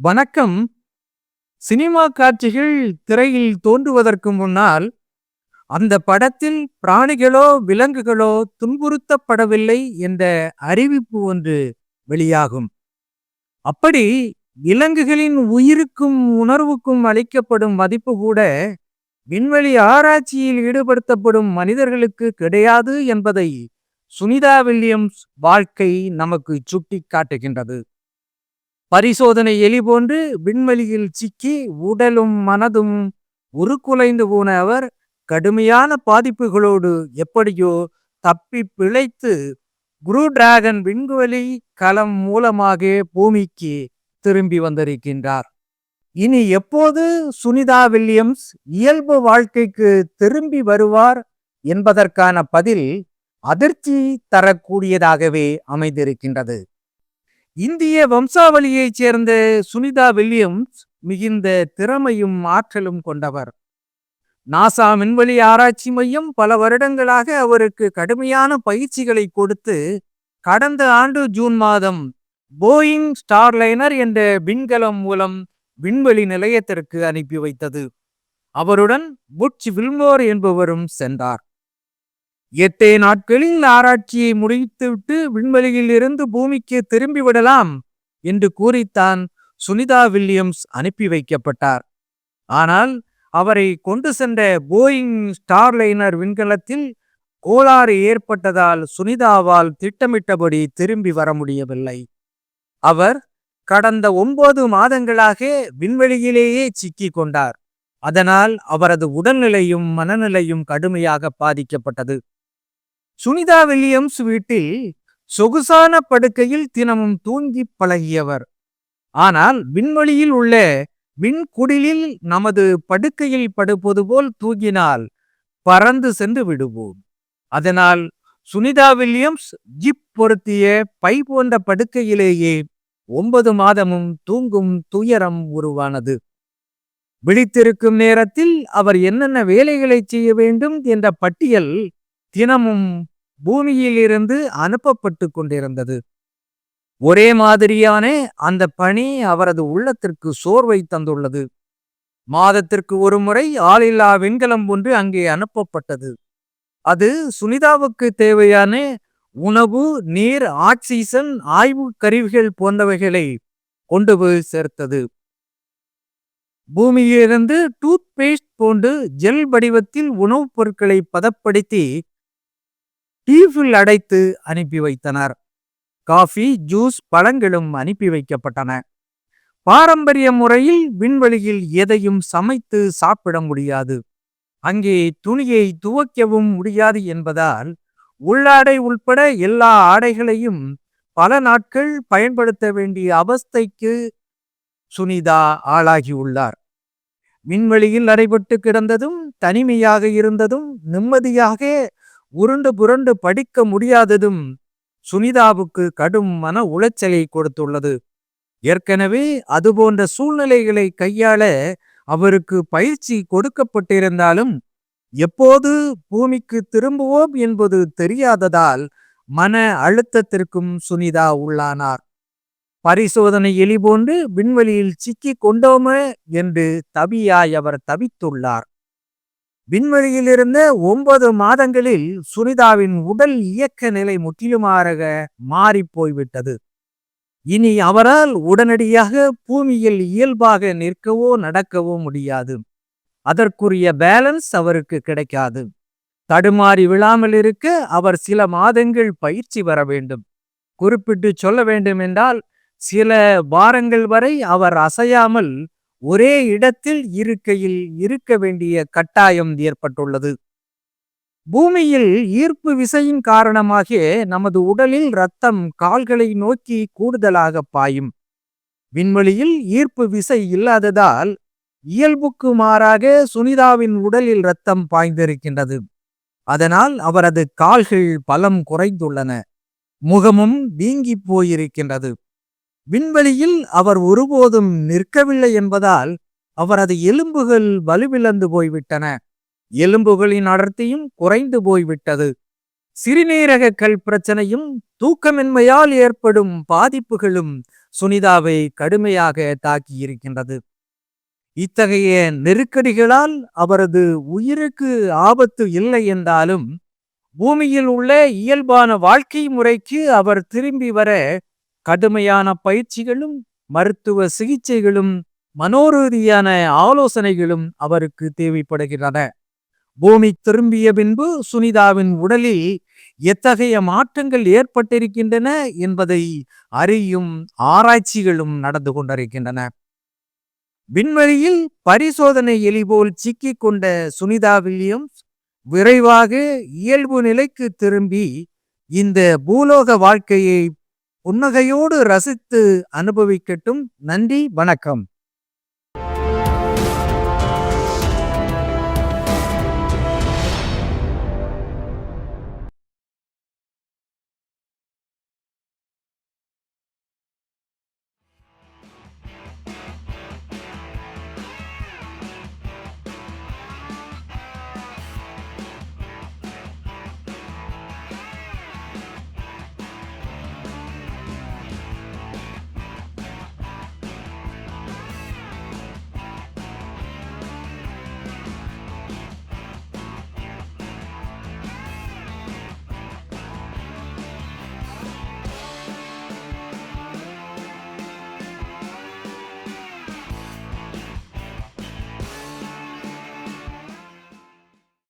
வணக்கம். சினிமா காட்சிகள் திரையில் தோன்றுவதற்கு முன்னால் அந்த படத்தில் பிராணிகளோ விலங்குகளோ துன்புறுத்தப்படவில்லை என்ற அறிவிப்பு ஒன்று வெளியாகும். அப்படி விலங்குகளின் உயிருக்கும் உணர்வுக்கும் அளிக்கப்படும் மதிப்பு கூட விண்வெளி ஆராய்ச்சியில் ஈடுபடுத்தப்படும் மனிதர்களுக்கு கிடையாது என்பதை சுனிதா வில்லியம்ஸ் வாழ்க்கை நமக்கு சுட்டி காட்டுகின்றது பரிசோதனை எலி போன்று விண்வெளியில் சிக்கி உடலும் மனதும் உருக்குலைந்து போன அவர் கடுமையான பாதிப்புகளோடு எப்படியோ தப்பி பிழைத்து குரு டிராகன் விண்வெளி களம் மூலமாக பூமிக்கு திரும்பி வந்திருக்கின்றார். இனி எப்போது சுனிதா வில்லியம்ஸ் இயல்பு வாழ்க்கைக்கு திரும்பி வருவார் என்பதற்கான பதில் அதிர்ச்சி தரக்கூடியதாகவே அமைந்திருக்கின்றது. இந்திய வம்சாவளியைச் சேர்ந்த சுனிதா வில்லியம்ஸ் மிகுந்த திறமையும் ஆற்றலும் கொண்டவர். நாசா விண்வெளி ஆராய்ச்சி மையம் பல வருடங்களாக அவருக்கு கடுமையான பயிற்சிகளை கொடுத்து கடந்த ஆண்டு ஜூன் மாதம் போயிங் ஸ்டார்லைனர் என்ற விண்கலம் மூலம் விண்வெளி நிலையத்திற்கு அனுப்பி வைத்தது. அவருடன் புட்ச் வில்மோர் என்பவரும் சென்றார். எட்டே நாட்களில் ஆராய்ச்சியை முடித்துவிட்டு விண்வெளியில் இருந்து பூமிக்கு திரும்பி விடலாம் என்று கூறித்தான் சுனிதா வில்லியம்ஸ் அனுப்பி வைக்கப்பட்டார். ஆனால் அவரை கொண்டு சென்ற போயிங் ஸ்டார்லைனர் விண்கலத்தில் கோளாறு ஏற்பட்டதால் சுனிதாவால் திட்டமிட்டபடி திரும்பி வர முடியவில்லை. அவர் கடந்த ஒன்பது மாதங்களாக விண்வெளியிலேயே சிக்கிக் கொண்டார். அதனால் அவரது உடல்நிலையும் மனநிலையும் கடுமையாக பாதிக்கப்பட்டது. சுனிதா வில்லியம்ஸ் வீட்டில் சொகுசான படுக்கையில் தினமும் தூங்கி பழகியவர். ஆனால் விண்வெளியில் உள்ள விண்குடிலில் நமது படுக்கையில் படுப்பது போல் தூங்கினால் பறந்து சென்று விடுவோம். அதனால் சுனிதா வில்லியம்ஸ் ஜிப் பொருத்திய பை போன்ற படுக்கையிலேயே ஒன்பது மாதமும் தூங்கும் துயரம் உருவானது. விழித்திருக்கும் நேரத்தில் அவர் என்னென்ன வேலைகளை செய்ய வேண்டும் என்ற பட்டியல் தினமும் பூமியிலிருந்து அனுப்பப்பட்டு கொண்டிருந்தது. ஒரே மாதிரியான அந்த பணி அவரது உள்ளத்திற்கு சோர்வை தந்துள்ளது. மாதத்திற்கு ஒரு முறை ஆளில்லா விண்கலம் ஒன்று அங்கே அனுப்பப்பட்டது. அது சுனிதாவுக்கு தேவையான உணவு நீர் ஆக்சிஜன் ஆய்வு கருவிகள் போன்றவைகளை கொண்டு போய் சேர்த்தது. பூமியிலிருந்து டூத் பேஸ்ட் போன்று ஜெல் வடிவத்தில் உணவுப் பொருட்களை பதப்படுத்தி டீஃபில் அடைத்து அனுப்பி வைத்தனர். காஃபி ஜூஸ் பழங்களும் அனுப்பி வைக்கப்பட்டன. பாரம்பரிய முறையில் விண்வெளியில் எதையும் சமைத்து சாப்பிட முடியாது. அங்கே துணியை துவைக்கவும் முடியாது என்பதால் உள்ளாடை உள்பட எல்லா ஆடைகளையும் பல நாட்கள் பயன்படுத்த வேண்டிய அவஸ்தைக்கு சுனிதா ஆளாகியுள்ளார். விண்வெளியில் அடைபட்டு கிடந்ததும் தனிமையாக இருந்ததும் நிம்மதியாக உருண்டு புரண்டு படிக்க முடியாததும் சுனிதாவுக்கு கடும் மன உளைச்சலை கொடுத்துள்ளது. ஏற்கனவே அதுபோன்ற சூழ்நிலைகளை கையாள அவருக்கு பயிற்சி கொடுக்கப்பட்டிருந்தாலும் எப்போது பூமிக்கு திரும்புவோம் என்பது தெரியாததால் மன அழுத்தத்திற்கும் சுனிதா உள்ளானார். பரிசோதனை எலி போன்று விண்வெளியில் சிக்கி கொண்டோமே என்று தவியாய் அவர் தவித்துள்ளார். விண்வெளியில் இருந்த ஒன்பது மாதங்களில் சுனிதாவின் உடல் இயக்க நிலை முற்றிலுமாக மாறி போய்விட்டது இனி அவரால் உடனடியாக பூமியில் இயல்பாக நிற்கவோ நடக்கவோ முடியாது. அதற்குரிய பேலன்ஸ் அவருக்கு கிடைக்காது. தடுமாறி விழாமல் இருக்க அவர் சில மாதங்கள் பயிற்சி வர வேண்டும். குறிப்பிட்டு சொல்ல வேண்டுமென்றால் சில வாரங்கள் வரை அவர் அசையாமல் ஒரே இடத்தில் இருக்கையில் இருக்க வேண்டிய கட்டாயம் ஏற்பட்டுள்ளது. பூமியில் ஈர்ப்பு விசையின் காரணமாக நமது உடலில் இரத்தம் கால்களை நோக்கி கூடுதலாக பாயும். விண்வெளியில் ஈர்ப்பு விசை இல்லாததால் இயல்புக்கு மாறாக சுனிதாவின் உடலில் இரத்தம் பாய்ந்திருக்கின்றது. அதனால் அவரது கால்கள் பலம் குறைந்துள்ளன. முகமும் வீங்கி போயிருக்கின்றது. விண்வெளியில் அவர் ஒருபோதும் நிற்கவில்லை என்பதால் அவரது எலும்புகள் வலுவிழந்து போய்விட்டன. எலும்புகளின் அடர்த்தியும் குறைந்து போய்விட்டது. சிறுநீரக கல் பிரச்சனையும் தூக்கமின்மையால் ஏற்படும் பாதிப்புகளும் சுனிதாவை கடுமையாக தாக்கியிருக்கின்றது. இத்தகைய நெருக்கடிகளால் அவரது உயிருக்கு ஆபத்து இல்லை என்றாலும் பூமியில் உள்ள இயல்பான வாழ்க்கை முறைக்கு அவர் திரும்பி வர கடுமையான பயிற்சிகளும் மருத்துவ சிகிச்சைகளும் மனோரீதியான ஆலோசனைகளும் அவருக்கு தேவைப்படுகின்றன. பூமி திரும்பிய பின்பு சுனிதாவின் உடலில் எத்தகைய மாற்றங்கள் ஏற்பட்டிருக்கின்றன என்பதை அறியும் ஆராய்ச்சிகளும் நடந்து கொண்டிருக்கின்றன. விண்வெளியில் பரிசோதனை எலிபோல் சிக்கிக் கொண்ட சுனிதா வில்லியம்ஸ் விரைவாக இயல்பு நிலைக்கு திரும்பி இந்த பூலோக வாழ்க்கையை புன்னகையோடு ரசித்து அனுபவிக்கட்டும். நன்றி வணக்கம்.